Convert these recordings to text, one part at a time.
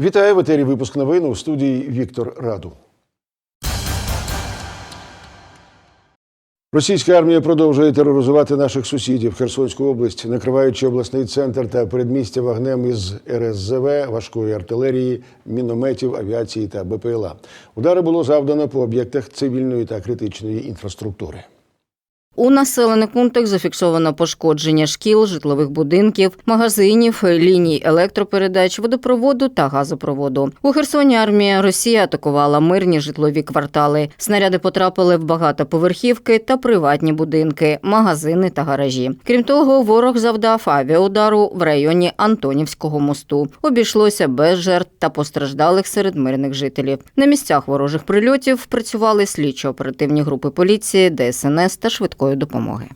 Вітаю в етері випуск новин у студії Віктор Раду. Російська армія продовжує тероризувати наших сусідів Херсонську область, накриваючи обласний центр та передмістя вогнем із РСЗВ, важкої артилерії, мінометів, авіації та БПЛА. Удари було завдано по об'єктах цивільної та критичної інфраструктури. У населених пунктах зафіксовано пошкодження шкіл, житлових будинків, магазинів, ліній електропередач, водопроводу та газопроводу. У Херсоні армія Росії атакувала мирні житлові квартали. Снаряди потрапили в багатоповерхівки та приватні будинки, магазини та гаражі. Крім того, ворог завдав авіаудару в районі Антонівського мосту. Обійшлося без жертв та постраждалих серед мирних жителів. На місцях ворожих прильотів працювали слідчо-оперативні групи поліції, ДСНС та швидкої допомоги.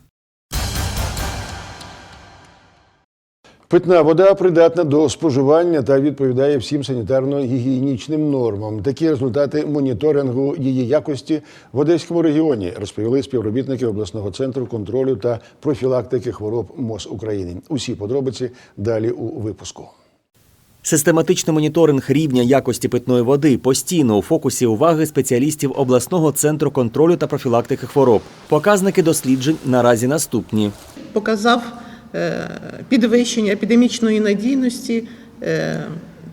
Питна вода придатна до споживання та відповідає всім санітарно-гігієнічним нормам. Такі результати моніторингу її якості в Одеському регіоні розповіли співробітники обласного центру контролю та профілактики хвороб МОЗ України. Усі подробиці далі у випуску. Систематичний моніторинг рівня якості питної води постійно у фокусі уваги спеціалістів обласного центру контролю та профілактики хвороб. Показники досліджень наразі наступні. показав е, підвищення епідемічної надійності, е,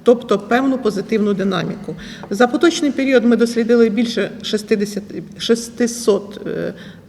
тобто певну позитивну динаміку. За поточний період ми дослідили більше 60, 600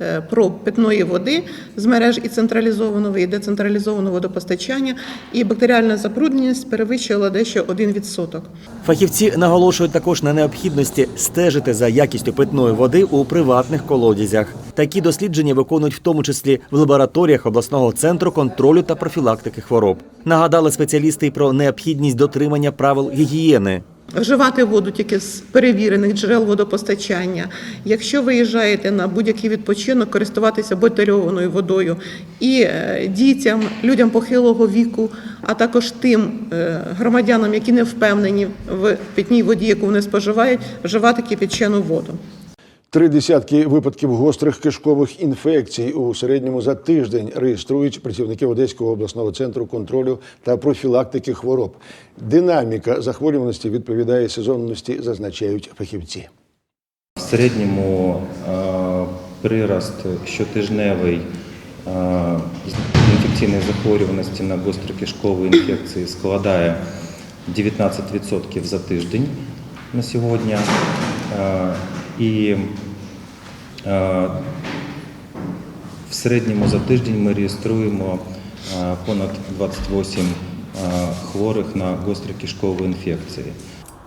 е, е, питної води з мереж і централізованого і децентралізованого водопостачання, і бактеріальна забрудненість перевищувала дещо 1%. Фахівці наголошують також на необхідності стежити за якістю питної води у приватних колодязях. Такі дослідження виконують в тому числі в лабораторіях обласного центру контролю та профілактики хвороб. Нагадали спеціалісти й про необхідність дотримання правил гігієни. Вживати воду тільки з перевірених джерел водопостачання. Якщо виїжджаєте на будь-який відпочинок, користуватися бутильованою водою і е, дітям, людям похилого віку, а також тим е, громадянам, які не впевнені в питній воді, яку вони споживають, вживати кипячену воду. Три десятки випадків гострих кишкових інфекцій у середньому за тиждень реєструють працівники Одеського обласного центру контролю та профілактики хвороб. Динаміка захворюваності відповідає сезонності, зазначають фахівці. В середньому прирост щотижневий інфекційної захворюваності на гострокишкові інфекції складає 19% за тиждень на сьогодні. І е, в середньому за тиждень ми реєструємо е, понад 28 е, хворих на гострокишкові інфекції.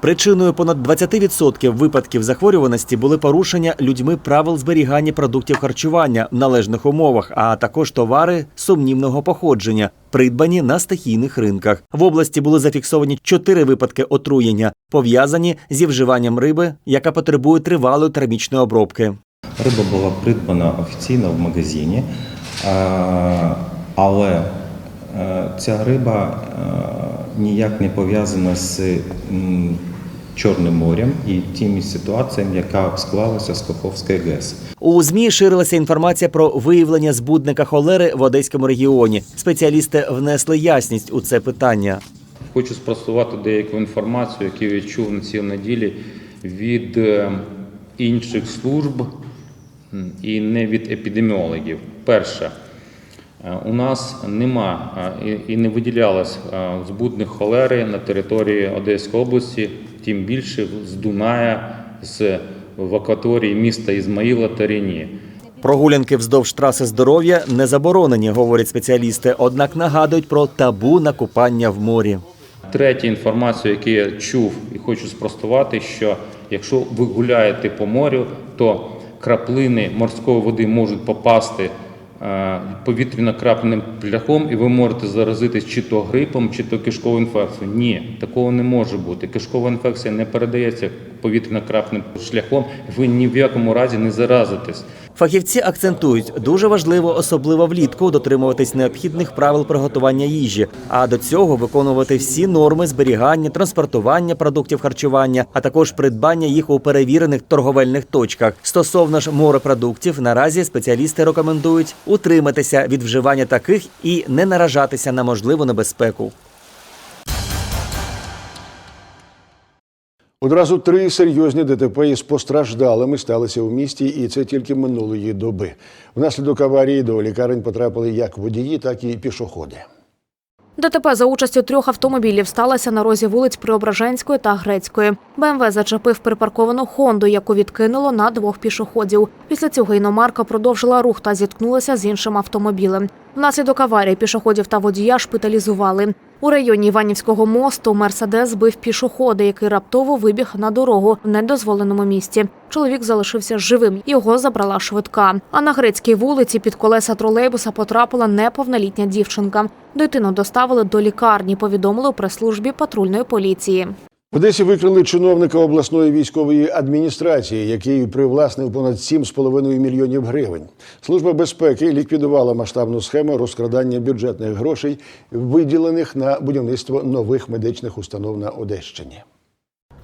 Причиною понад 20% випадків захворюваності були порушення людьми правил зберігання продуктів харчування в належних умовах, а також товари сумнівного походження, придбані на стихійних ринках. В області були зафіксовані чотири випадки отруєння, пов'язані зі вживанням риби, яка потребує тривалої термічної обробки. Риба була придбана офіційно в магазині, але е, ця риба е, ніяк не пов'язана з Чорним морем і тими ситуаціями, яка склалася з Каховської ГЕС. У змі ширилася інформація про виявлення збудника холери в Одеському регіоні. Спеціалісти внесли ясність у це питання. Хочу спростувати деяку інформацію, яку я чув на цій неділі від е, інших служб і не від епідеміологів. Перше, е, у нас нема е, і- не виділялось збудник холери на території Одеської області, тим більше з Дуная, з в акваторії міста Ізмаїла та Рені. Прогулянки вздовж траси здоров'я не заборонені, говорять спеціалісти, однак нагадують про табу на купання в морі. Третя інформація, яку я чув і хочу спростувати, що якщо ви гуляєте по морю, то краплини морської води можуть попасти е, повітряно-крапленим шляхом, і ви можете заразитись чи то грипом, чи то кишковою інфекцією. Ні, такого не може бути. Кишкова інфекція не передається повітряно-крапним шляхом, ви ні в якому разі не заразитесь. Фахівці акцентують, дуже важливо, особливо влітку, дотримуватись необхідних правил приготування їжі, а до цього виконувати всі норми зберігання, транспортування продуктів харчування, а також придбання їх у перевірених торговельних точках. Стосовно ж морепродуктів, наразі спеціалісти рекомендують утриматися від вживання таких і не наражатися на можливу небезпеку. Одразу три серйозні ДТП із постраждалими сталися у місті, і це тільки минулої доби. Внаслідок аварії до лікарень потрапили як водії, так і пішоходи. ДТП за участю трьох автомобілів сталося на розі вулиць Преображенської та Грецької. БМВ зачепив припарковану Хонду, яку відкинуло на двох пішоходів. Після цього іномарка продовжила рух та зіткнулася з іншим автомобілем. Внаслідок аварії пішоходів та водія шпиталізували. У районі Іванівського мосту Мерседес збив пішохода, який раптово вибіг на дорогу в недозволеному місці. Чоловік залишився живим. Його забрала швидка. А на грецькій вулиці під колеса тролейбуса потрапила неповнолітня дівчинка. Дитину доставили до лікарні. Повідомили у прес-службі патрульної поліції. В Одесі викрили чиновника обласної військової адміністрації, який привласнив понад 7,5 мільйонів гривень. Служба безпеки ліквідувала масштабну схему розкрадання бюджетних грошей, виділених на будівництво нових медичних установ на Одещині.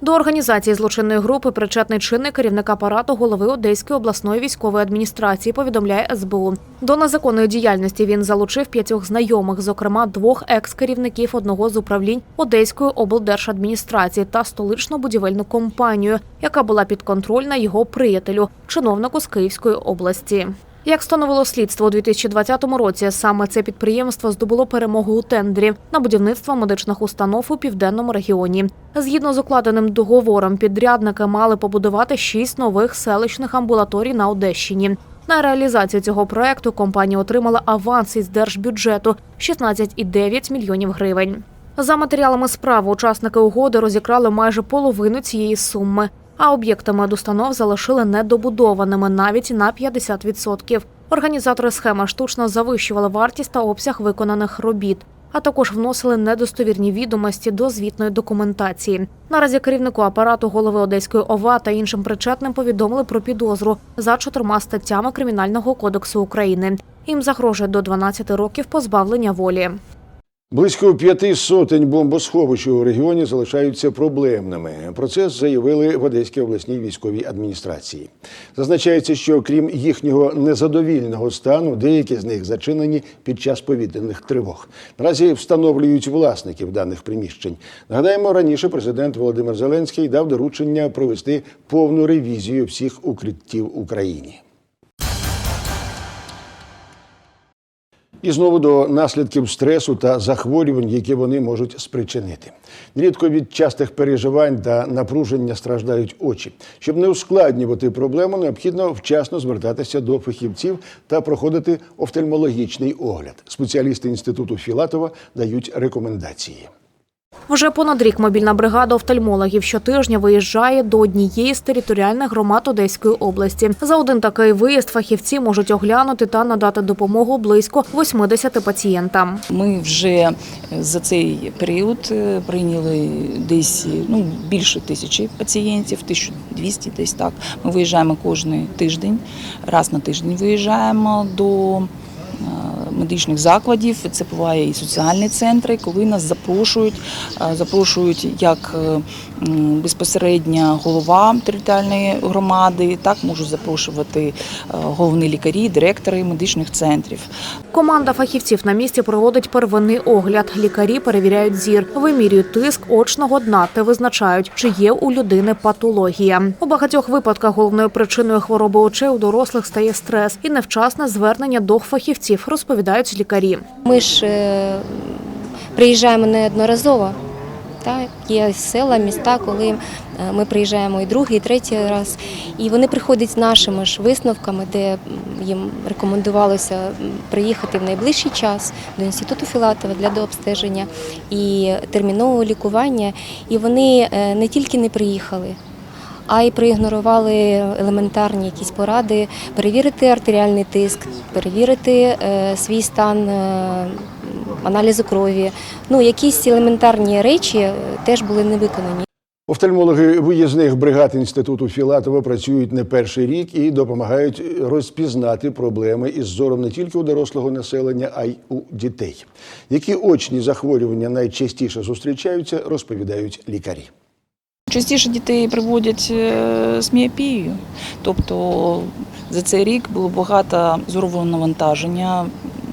До організації злочинної групи причетний чинний керівник апарату голови Одеської обласної військової адміністрації, повідомляє СБУ. До незаконної діяльності він залучив п'ятьох знайомих, зокрема двох екс-керівників одного з управлінь Одеської облдержадміністрації та столичну будівельну компанію, яка була підконтрольна його приятелю, чиновнику з Київської області. Як встановило слідство у 2020 році, саме це підприємство здобуло перемогу у тендері на будівництво медичних установ у південному регіоні. Згідно з укладеним договором, підрядники мали побудувати шість нових селищних амбулаторій на Одещині. На реалізацію цього проекту компанія отримала аванс із держбюджету 16,9 мільйонів гривень. За матеріалами справи учасники угоди розікрали майже половину цієї суми, а об'єкти медустанов залишили недобудованими навіть на 50%. Організатори схеми штучно завищували вартість та обсяг виконаних робіт, а також вносили недостовірні відомості до звітної документації. Наразі керівнику апарату голови Одеської ОВА та іншим причетним повідомили про підозру за чотирма статтями Кримінального кодексу України. Їм загрожує до 12 років позбавлення волі. Близько п'яти сотень бомбосховищ у регіоні залишаються проблемними. Про це заявили в Одеській обласній військовій адміністрації. Зазначається, що крім їхнього незадовільного стану, деякі з них зачинені під час повітряних тривог. Наразі встановлюють власників даних приміщень. Нагадаємо, раніше президент Володимир Зеленський дав доручення провести повну ревізію всіх укриттів Україні. І знову до наслідків стресу та захворювань, які вони можуть спричинити. Рідко від частих переживань та напруження страждають очі. Щоб не ускладнювати проблему, необхідно вчасно звертатися до фахівців та проходити офтальмологічний огляд. Спеціалісти інституту Філатова дають рекомендації. Вже понад рік мобільна бригада офтальмологів щотижня виїжджає до однієї з територіальних громад Одеської області. За один такий виїзд фахівці можуть оглянути та надати допомогу близько 80 пацієнтам. Ми вже за цей період е, прийняли десь ну, більше тисячі пацієнтів, 1200 десь так. Ми виїжджаємо кожен тиждень, раз на тиждень виїжджаємо до е, медичних закладів. Це буває і соціальні центри, коли нас запрошують, е, запрошують як е, безпосередньо голова територіальної громади, так можуть запрошувати е, головні лікарі, директори медичних центрів. Команда фахівців на місці проводить первинний огляд. Лікарі перевіряють зір, вимірюють тиск очного дна та визначають, чи є у людини патологія. У багатьох випадках головною причиною хвороби очей у дорослих стає стрес і невчасне звернення до фахівців, розповідають лікарі. Ми ж е, приїжджаємо неодноразово. Так, є села, міста, коли е, ми приїжджаємо і другий, і третій раз. І вони приходять з нашими ж висновками, де їм рекомендувалося приїхати в найближчий час до інституту Філатова для дообстеження і термінового лікування. І вони е, не тільки не приїхали, а й проігнорували елементарні якісь поради, перевірити артеріальний тиск, перевірити е, свій стан аналізу крові. Ну, якісь елементарні речі е, теж були не виконані. Офтальмологи виїзних бригад інституту Філатова працюють не перший рік і допомагають розпізнати проблеми із зором не тільки у дорослого населення, а й у дітей. Які очні захворювання найчастіше зустрічаються, розповідають лікарі. Частіше дітей приводять е, з міопією, тобто за цей рік було багато зорового навантаження,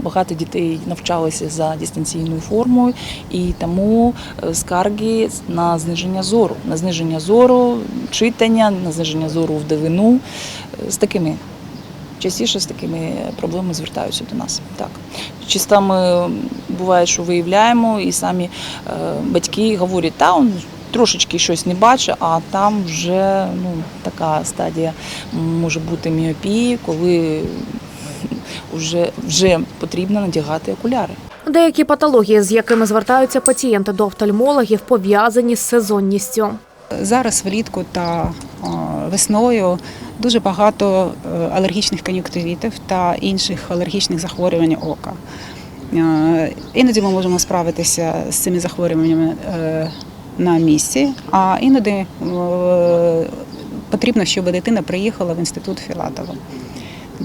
багато дітей навчалися за дистанційною формою, і тому е, скарги на зниження зору, на зниження зору, читання, на зниження зору в дивину е, з такими. Частіше з такими проблемами звертаються до нас. Так. Чисто буває, що виявляємо, і самі е, батьки говорять, та он трошечки щось не бачить, а там вже ну, така стадія може бути міопії, коли вже, вже потрібно надягати окуляри. Деякі патології, з якими звертаються пацієнти до офтальмологів, пов'язані з сезонністю. Зараз влітку та весною дуже багато е, алергічних кон'юктивітів та інших алергічних захворювань ока. Е, Іноді ми можемо справитися з цими захворюваннями е, на місці, а іноді потрібно, щоб дитина приїхала в інститут Філатова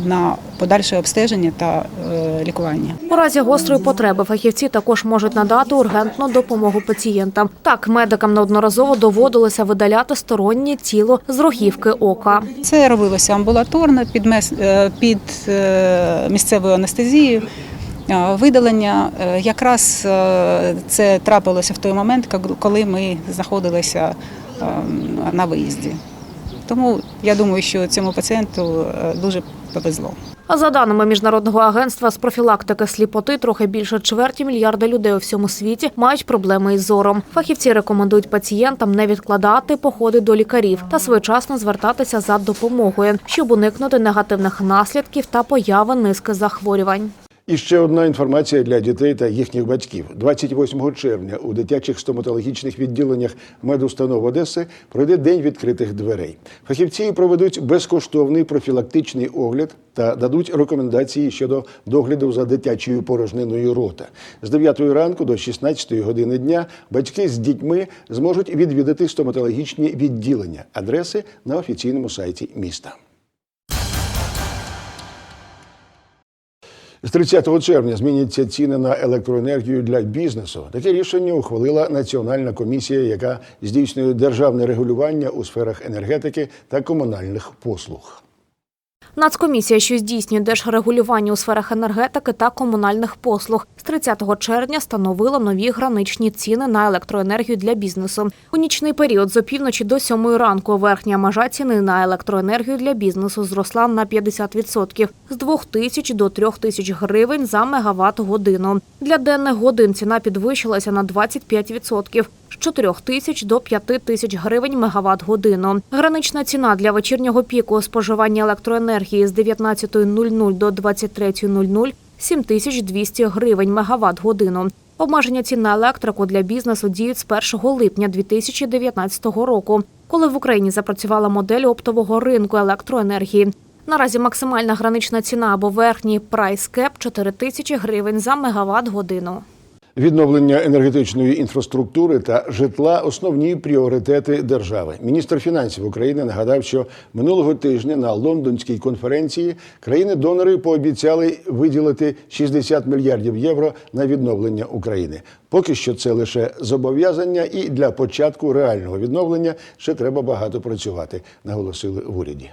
на подальше обстеження та е, лікування. У разі гострої потреби фахівці також можуть надати ургентну допомогу пацієнтам. Так, медикам неодноразово доводилося видаляти стороннє тіло з рогівки ока. Це робилося амбулаторно під, е, під е, місцевою анестезією. Видалення якраз це трапилося в той момент, коли ми знаходилися е, на виїзді. Тому я думаю, що цьому пацієнту е, дуже повезло. А за даними міжнародного агентства з профілактики сліпоти, трохи більше чверті мільярда людей у всьому світі мають проблеми із зором. Фахівці рекомендують пацієнтам не відкладати походи до лікарів та своєчасно звертатися за допомогою, щоб уникнути негативних наслідків та появи низки захворювань. І ще одна інформація для дітей та їхніх батьків. 28 червня у дитячих стоматологічних відділеннях медустанов Одеси пройде день відкритих дверей. Фахівці проведуть безкоштовний профілактичний огляд та дадуть рекомендації щодо догляду за дитячою порожниною рота. З 9 ранку до 16 години дня батьки з дітьми зможуть відвідати стоматологічні відділення. Адреси на офіційному сайті міста. З 30 червня зміняться ціни на електроенергію для бізнесу. Таке рішення ухвалила Національна комісія, яка здійснює державне регулювання у сферах енергетики та комунальних послуг. Нацкомісія, що здійснює держрегулювання у сферах енергетики та комунальних послуг, з 30 червня становила нові граничні ціни на електроенергію для бізнесу. У нічний період з опівночі до 7 ранку верхня межа ціни на електроенергію для бізнесу зросла на 50% – з 2 тисяч до 3 тисяч гривень за мегаватт годину. Для денних годин ціна підвищилася на 25% – з 4 тисяч до 5 тисяч гривень мегаватт годину. Гранична ціна для вечірнього піку споживання електроенергії з 19.00 до 23.00 – 7200 гривень мегаватт годину. Обмеження цін на електрику для бізнесу діють з 1 липня 2019 року, коли в Україні запрацювала модель оптового ринку електроенергії. Наразі максимальна гранична ціна або верхній прайс-кеп – 4 тисячі гривень за мегаватт годину. Відновлення енергетичної інфраструктури та житла основні пріоритети держави. Міністр фінансів України нагадав, що минулого тижня на лондонській конференції країни-донори пообіцяли виділити 60 мільярдів євро на відновлення України. Поки що це лише зобов'язання, і для початку реального відновлення ще треба багато працювати, наголосили в уряді.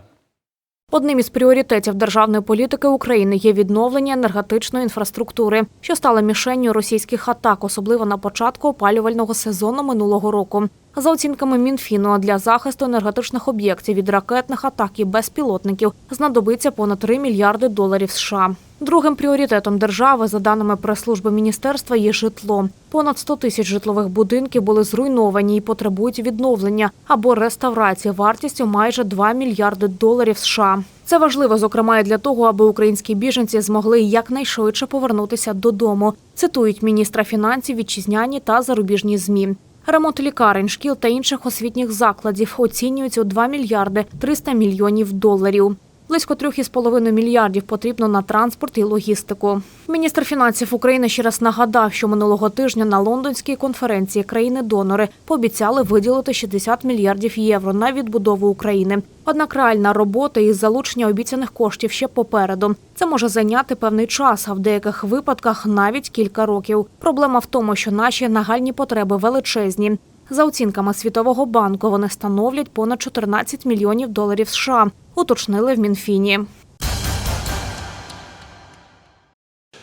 Одним із пріоритетів державної політики України є відновлення енергетичної інфраструктури, що стала мішенню російських атак, особливо на початку опалювального сезону минулого року. За оцінками Мінфіну, для захисту енергетичних об'єктів від ракетних атак і безпілотників знадобиться понад 3 мільярди доларів США. Другим пріоритетом держави, за даними прес-служби міністерства, є житло. Понад 100 тисяч житлових будинків були зруйновані і потребують відновлення або реставрації вартістю майже 2 мільярди доларів США. Це важливо, зокрема, і для того, аби українські біженці змогли якнайшвидше повернутися додому. Цитують міністра фінансів вітчизняні та зарубіжні змі. Ремонт лікарень, шкіл та інших освітніх закладів оцінюється у 2 мільярди 300 мільйонів доларів. Близько 3,5 мільярдів потрібно на транспорт і логістику. Міністр фінансів України ще раз нагадав, що минулого тижня на лондонській конференції країни-донори пообіцяли виділити 60 мільярдів євро на відбудову України. Однак реальна робота із залучення обіцяних коштів ще попереду. Це може зайняти певний час, а в деяких випадках навіть кілька років. Проблема в тому, що наші нагальні потреби величезні. За оцінками Світового банку, вони становлять понад 14 мільйонів доларів США, уточнили в Мінфіні.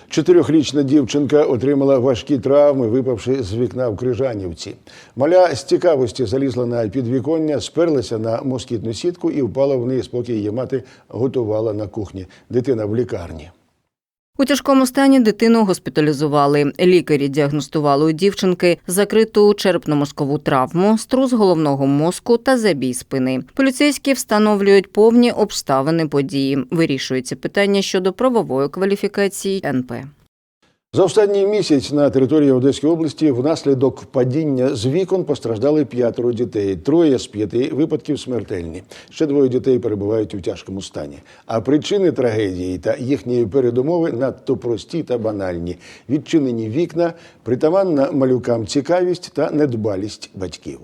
Чотирьохрічна дівчинка отримала важкі травми, випавши з вікна в Крижанівці. Маля з цікавості залізла на підвіконня, сперлася на москітну сітку і впала вниз, поки її мати готувала на кухні. Дитина в лікарні. У тяжкому стані дитину госпіталізували. Лікарі діагностували у дівчинки закриту черепно-мозкову травму, струс головного мозку та забій спини. Поліцейські встановлюють повні обставини події. Вирішується питання щодо правової кваліфікації НП. За останній місяць на території Одеської області внаслідок падіння з вікон постраждали п'ятеро дітей. Троє з п'яти випадків смертельні. Ще двоє дітей перебувають у тяжкому стані. А причини трагедії та їхньої передумови надто прості та банальні: відчинені вікна, притаманна малюкам цікавість та недбалість батьків.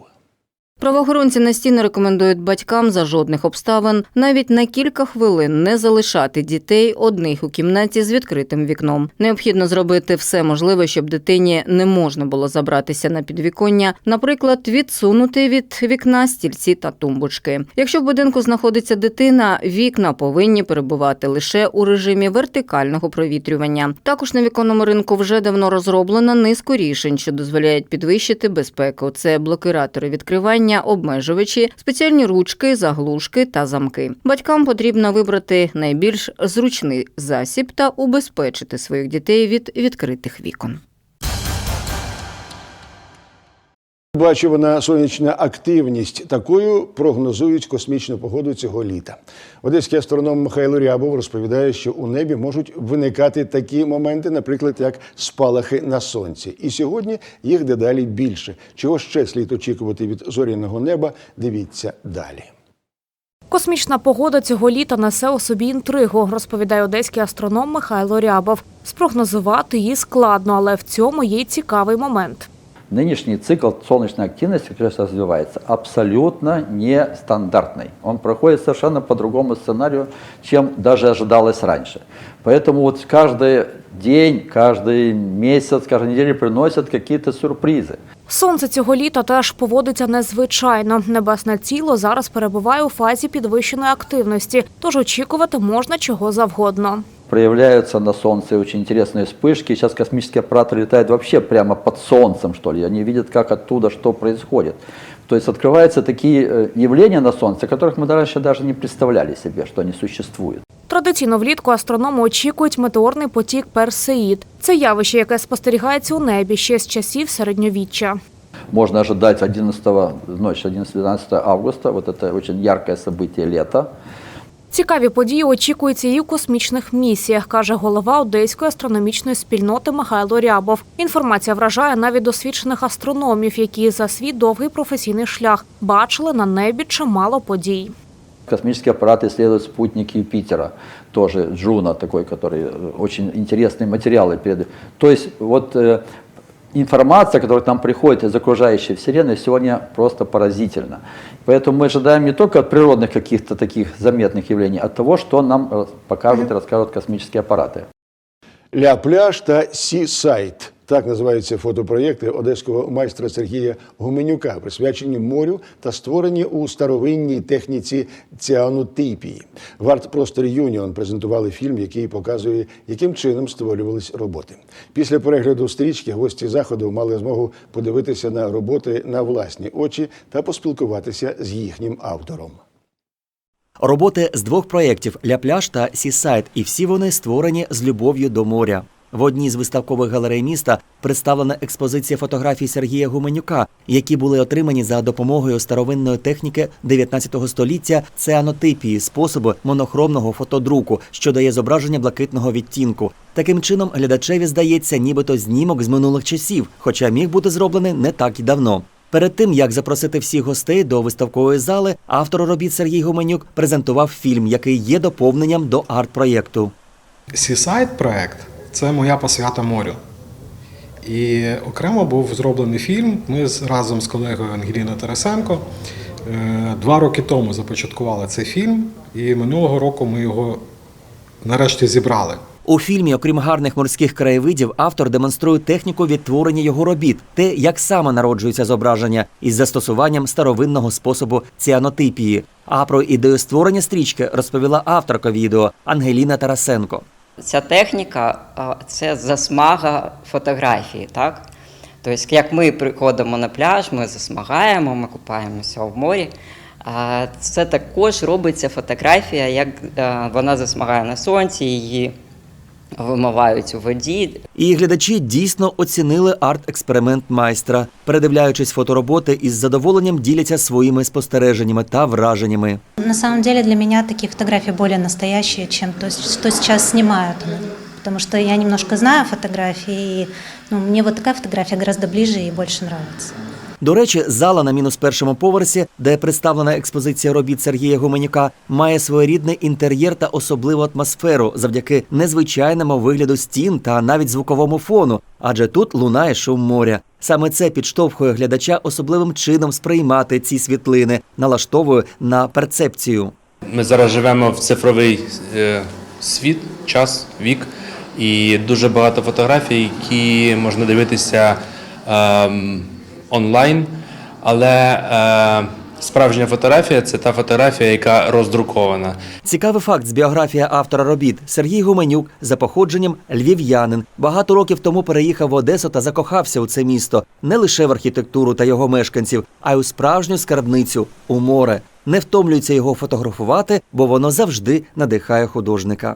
Правоохоронці настійно рекомендують батькам за жодних обставин навіть на кілька хвилин не залишати дітей одних у кімнаті з відкритим вікном. Необхідно зробити все можливе, щоб дитині не можна було забратися на підвіконня, наприклад, відсунути від вікна стільці та тумбочки. Якщо в будинку знаходиться дитина, вікна повинні перебувати лише у режимі вертикального провітрювання. Також на віконному ринку вже давно розроблено низку рішень, що дозволяють підвищити безпеку. Це блокиратори відкривання, обмежувачі, спеціальні ручки, заглушки та замки. Батькам потрібно вибрати найбільш зручний засіб та убезпечити своїх дітей від відкритих вікон. Бачувана сонячна активність такою прогнозують космічну погоду цього літа. Одеський астроном Михайло Рябов розповідає, що у небі можуть виникати такі моменти, наприклад, як спалахи на сонці. І сьогодні їх дедалі більше. Чого ще слід очікувати від зоряного неба? Дивіться далі. Космічна погода цього літа несе у собі інтригу, розповідає одеський астроном Михайло Рябов. Спрогнозувати її складно, але в цьому є цікавий момент. Нынешний цикл солнечной активности, который сейчас развивается, абсолютно нестандартный. Он проходит совершенно по другому сценарию, чем даже ожидалось раньше. Поэтому вот каждый день, каждый месяц, каждую неделю приносят какие-то сюрпризы. Сонце цього літа теж поводиться незвичайно. Небесне тіло зараз перебуває у фазі підвищеної активності, тож очікувати можна чого завгодно. Проявляются на Солнце очень интересные вспышки. Сейчас космические аппараты летают вообще прямо под Солнцем, что ли. Они видят, как оттуда что происходит. То есть открываются такие э, явления на Солнце, которых мы раньше даже не представляли себе, что они существуют. Традиційно влітку астрономи очікують метеорний потік Персеїд. Це явище, яке спостерігається у небі ще з часів середньовіччя. Можно ожидать 11 ночь 11-12 августа. Вот это очень яркое событие лета. Цікаві події очікуються і у космічних місіях, каже голова Одеської астрономічної спільноти Михайло Рябов. Інформація вражає навіть досвідчених астрономів, які за свій довгий професійний шлях бачили на небі чимало подій. Космические аппараты исследуют спутник Юпитера, тоже Джуна такой, который э, очень интересные материалы передает. То есть вот э, информация, которая к нам приходит из окружающей Вселенной, сегодня просто поразительна. Поэтому мы ожидаем не только от природных каких-то таких заметных явлений, а от того, что нам э, покажут и расскажут космические аппараты. Ля-пляж та Сі-сайт. – так називаються фотопроєкти одеського майстра Сергія Гуменюка, присвячені морю та створені у старовинній техніці ціанотипії. В арт-просторі Юніон презентували фільм, який показує, яким чином створювались роботи. Після перегляду стрічки гості заходу мали змогу подивитися на роботи на власні очі та поспілкуватися з їхнім автором. Роботи з двох проєктів Ля-пляж та Сісайт, і всі вони створені з любов'ю до моря. В одній з виставкових галерей міста представлена експозиція фотографій Сергія Гуменюка, які були отримані за допомогою старовинної техніки 19 століття ціанотипії, способу монохромного фотодруку, що дає зображення блакитного відтінку. Таким чином, глядачеві здається, нібито знімок з минулих часів, хоча міг бути зроблений не так і давно. Перед тим як запросити всіх гостей до виставкової зали, автор робіт Сергій Гуменюк презентував фільм, який є доповненням до арт-проєкту. Seaside проект це моя посвята морю. І окремо був зроблений фільм. Ми разом з колегою Ангеліною Тарасенко е, два роки тому започаткували цей фільм, і минулого року ми його нарешті зібрали. У фільмі, окрім гарних морських краєвидів, автор демонструє техніку відтворення його робіт, те, як саме народжується зображення, із застосуванням старовинного способу ціанотипії. А про ідею створення стрічки розповіла авторка відео Ангеліна Тарасенко. Ця техніка це засмага фотографії, так? Тобто, як ми приходимо на пляж, ми засмагаємо, ми купаємося в морі. Це також робиться фотографія, як е, вона засмагає на сонці, її вимивають у воді. І глядачі дійсно оцінили арт-експеримент майстра. Передивляючись фотороботи, із задоволенням діляться своїми спостереженнями та враженнями. На самом деле для меня такие фотографии более настоящие, чем то, что сейчас снимают. Потому что я немножко знаю фотографии, и ну, мне вот такая фотография гораздо ближе и больше нравится. До речі, зала на мінус першому поверсі, де представлена експозиція робіт Сергія Гуменюка, має своєрідний інтер'єр та особливу атмосферу завдяки незвичайному вигляду стін та навіть звуковому фону, адже тут лунає шум моря. Саме це підштовхує глядача особливим чином сприймати ці світлини, налаштовує на перцепцію. Ми зараз живемо в цифровий е, світ, час, вік, і дуже багато фотографій, які можна дивитися ем, онлайн. Але е, справжня фотографія це та фотографія, яка роздрукована. Цікавий факт з біографії автора робіт Сергій Гуменюк за походженням львів'янин. Багато років тому переїхав в Одесу та закохався у це місто не лише в архітектуру та його мешканців, а й у справжню скарбницю у море. Не втомлюється його фотографувати, бо воно завжди надихає художника.